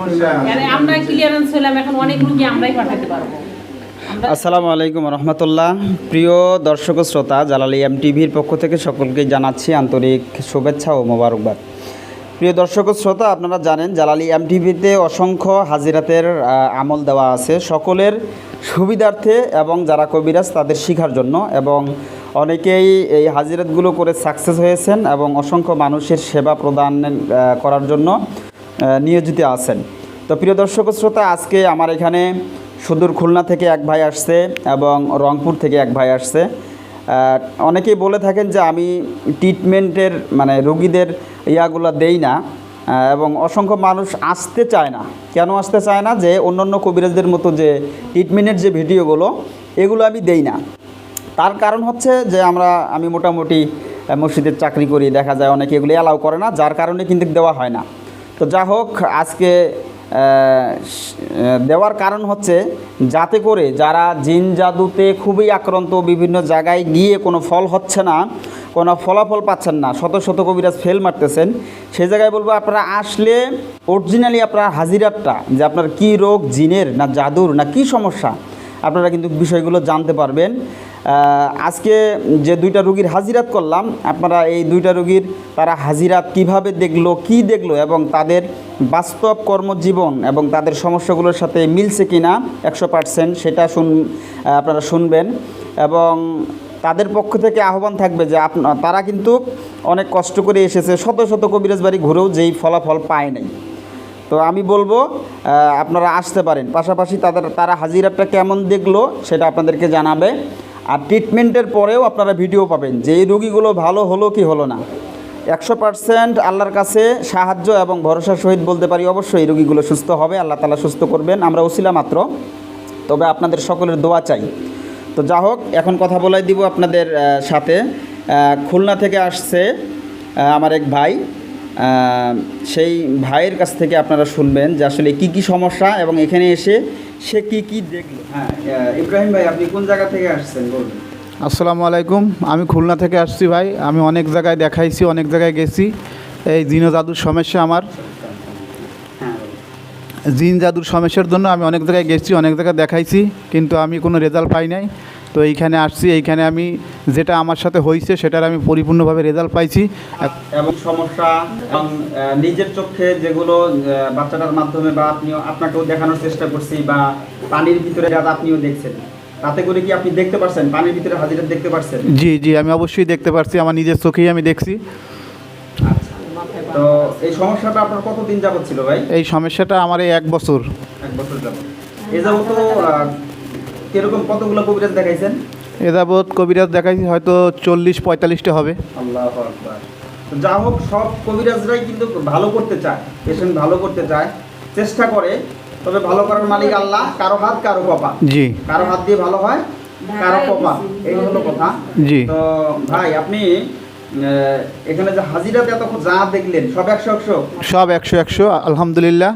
মানে আমরা ক্লিয়ারেন্স হলাম এখন অনেক রুগী আমরাই পাঠাতে পারব। আসসালামু আলাইকুম রহমতুল্লাহ। প্রিয় দর্শক শ্রোতা জালালি এম টিভির পক্ষ থেকে সকলকে জানাচ্ছি আন্তরিক শুভেচ্ছা ও মোবারকবাদ। প্রিয় দর্শক শ্রোতা আপনারা জানেন জালালি এম টিভিতে অসংখ্য হাজিরাতের আমল দেওয়া আছে। সকলের সুবিধার্থে এবং যারা কবিরাজ তাদের শিখার জন্য এবং অনেকেই এই হাজিরাতগুলো করে সাকসেস হয়েছেন এবং অসংখ্য মানুষের সেবা প্রদান করার জন্য নিয়োজিত আছেন। তো প্রিয় দর্শক শ্রোতা, আজকে আমার এখানে সুদূর খুলনা থেকে এক ভাই আসছে এবং রংপুর থেকে এক ভাই আসছে। অনেকেই বলে থাকেন যে আমি ট্রিটমেন্টের মানে রুগীদের ইয়াগুলো দেই না এবং অসংখ্য মানুষ আসতে চায় না। কেন আসতে চায় না? যে অন্যান্য কবিরাজদের মতো যে ট্রিটমেন্টের যে ভিডিওগুলো, এগুলো আমি দেই না। তার কারণ হচ্ছে যে আমরা, আমি মোটামুটি মসজিদের চাকরি করি, দেখা যায় অনেকে এগুলো অ্যালাউ করে না, যার কারণে কিন্তু দেওয়া হয় না। তো যা হোক, আজকে স- দেওয়ার কারণ হচ্ছে যাতে করে যারা জিন জাদুতে খুবই আক্রান্ত বিভিন্ন জায়গায় গিয়ে কোনো ফল হচ্ছে না, কোনো ফলাফল পাচ্ছেন না, শত শত কবিরাজ ফেল মারতেছেন সেই জায়গায় বলব আপনারা আসলে অরিজিনালি আপনার হাজিরাতটা যে আপনার কী রোগ, জিনের না জাদুর না কী সমস্যা, আপনারা কিন্তু বিষয়গুলো জানতে পারবেন। আজকে যে দুইটা রুগীর হাজিরাত করলাম, আপনারা এই দুইটা রুগীর তারা হাজিরাত কীভাবে দেখল, কি দেখল এবং তাদের বাস্তব কর্মজীবন এবং তাদের সমস্যাগুলোর সাথে মিলছে কি না একশো পার্সেন্ট সেটা শুন আপনারা শুনবেন এবং তাদের পক্ষ থেকে আহ্বান থাকবে যে আপনা, তারা কিন্তু অনেক কষ্ট করে এসেছে, শত শত কবিরাজ বাড়ি ঘুরেও যেই ফলাফল পায় নাই। তো আমি বলব আপনারা আসতে পারেন। পাশাপাশি তাদের, তারা হাজিরাটা কেমন দেখল সেটা আপনাদেরকে জানাবে। আর ট্রিটমেন্টের পরেও আপনারা ভিডিও পাবেন যে এই রোগীগুলো ভালো হলো কি হলো না। একশো পার্সেন্ট আল্লাহর কাছে সাহায্য এবং ভরসার সহিত বলতে পারি অবশ্যই এই রোগীগুলো সুস্থ হবে, আল্লাহ তালা সুস্থ করবেন। আমরা ওসিলা মাত্র। তবে আপনাদের সকলের দোয়া চাই। তো যা হোক, এখন কথা বলাই দিব আপনাদের সাথে। খুলনা থেকে আসছে আমার এক ভাই। সেই ভাইয়ের কাছ থেকে আপনারা শুনবেন যে আসলে কি কি সমস্যা এবং এখানে এসে সে কি কি দেখল? হ্যাঁ ইব্রাহিম ভাই আপনি কোন জায়গা থেকে আসছেন বলুন? আসসালামু আলাইকুম। আমি খুলনা থেকে আসছি ভাই। আমি অনেক জায়গায় দেখাইছি অনেক জায়গায় গেছি। এই জিন জাদুর সমস্যা আমার। হ্যাঁ। জিন জাদুর সমস্যার জন্য আমি অনেক জায়গায় গেছি অনেক জায়গায় দেখাইছি কিন্তু আমি কোনো রেজাল্ট পাই নাই। তো এইখানে আসছি এইখানে আমি যেটা আমার সাথে হয়েছে সেটার আমি পরিপূর্ণভাবে রেজাল্ট পাইছি। এবং সমস্যা এবং নিজের চোখে যেগুলো বাচ্চাটার মাধ্যমে বা আপনিও আপনাকেও দেখানোর চেষ্টা করছি বা পানির ভিতরে যা আপনিও দেখছেন তাতে করে কি আপনি দেখতে পারছেন? পানির ভিতরে হাজিরা দেখতে পারছেন? জি জি আমি অবশ্যই দেখতে পারছি আমার নিজের চোখেই আমি দেখছি। তো এই সমস্যাটা আপনার কতদিন যাবত ছিল ভাই? এই সমস্যাটা আমার এক বছর। এক বছর যাবত এ যাবত কীরকম কতগুলো কবিরাজ দেখাইছেন? এ যাবৎ কবিরাজ দেখাইছি হয়তো চল্লিশ পঁয়তাল্লিশটা হবে। আল্লাহ আকবার। যা হোক সব কবিরাজরাই কিন্তু ভালো করতে চায় পেশেন্ট ভালো করতে চায় চেষ্টা করে তবে ভালো করার মালিক আল্লাহ কারও হাত কারও কপা জি। কারও হাত দিয়ে ভালো হয় কারও কপা এই হলো কথা। জি। তো ভাই আপনি আহ, এখানে যে হাজিরাতে এত যা দেখলেন সব একশো একশো? সব একশো একশো আলহামদুলিল্লাহ।